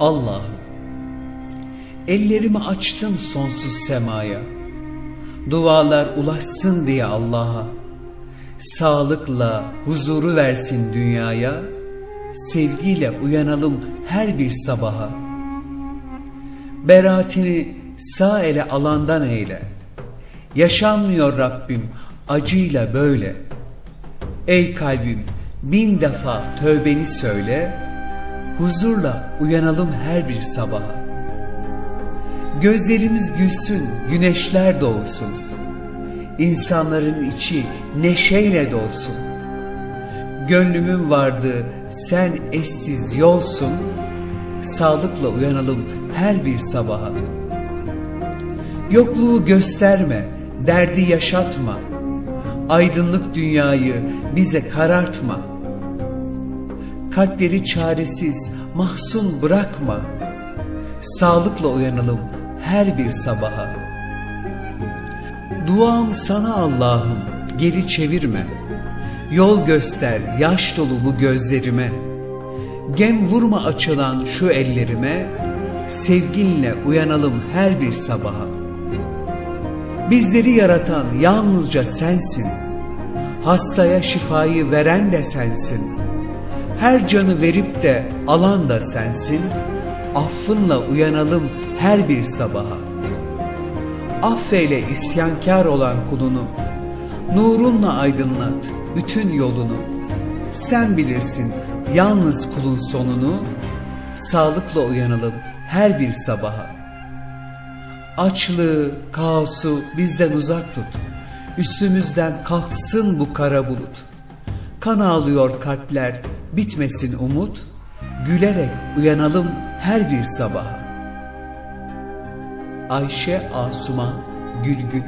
Allah'ım, ellerimi açtım sonsuz semaya. Dualar ulaşsın diye Allah'a. Sağlıkla huzuru versin dünyaya. Sevgiyle uyanalım her bir sabaha. Beratini sağ ele alandan eyle. Yaşanmıyor Rabbim acıyla böyle. Ey kalbim bin defa tövbeni söyle. Huzurla uyanalım her bir sabaha. Gözlerimiz gülsün, güneşler doğsun. İnsanların içi neşeyle dolsun. Gönlümün vardı, sen eşsiz yolsun. Sağlıkla uyanalım her bir sabaha. Yokluğu gösterme, derdi yaşatma. Aydınlık dünyayı bize karartma. Kalpleri çaresiz, mahzun bırakma. Sağlıkla uyanalım her bir sabaha. Duam sana Allah'ım, geri çevirme. Yol göster, yaş dolu bu gözlerime. Gem vurma açılan şu ellerime. Sevginle uyanalım her bir sabaha. Bizleri yaratan yalnızca sensin. Hastaya şifayı veren de sensin. Her canı verip de alan da sensin. Affınla uyanalım her bir sabaha. Affeyle isyankar olan kulunu. Nurunla aydınlat bütün yolunu. Sen bilirsin yalnız kulun sonunu. Sağlıkla uyanalım her bir sabaha. Açlığı, kaosu bizden uzak tut. Üstümüzden kalksın bu kara bulut. Kan ağlıyor kalpler, bitmesin umut. Gülerek uyanalım her bir sabaha. Ayşe Asuman Gülgün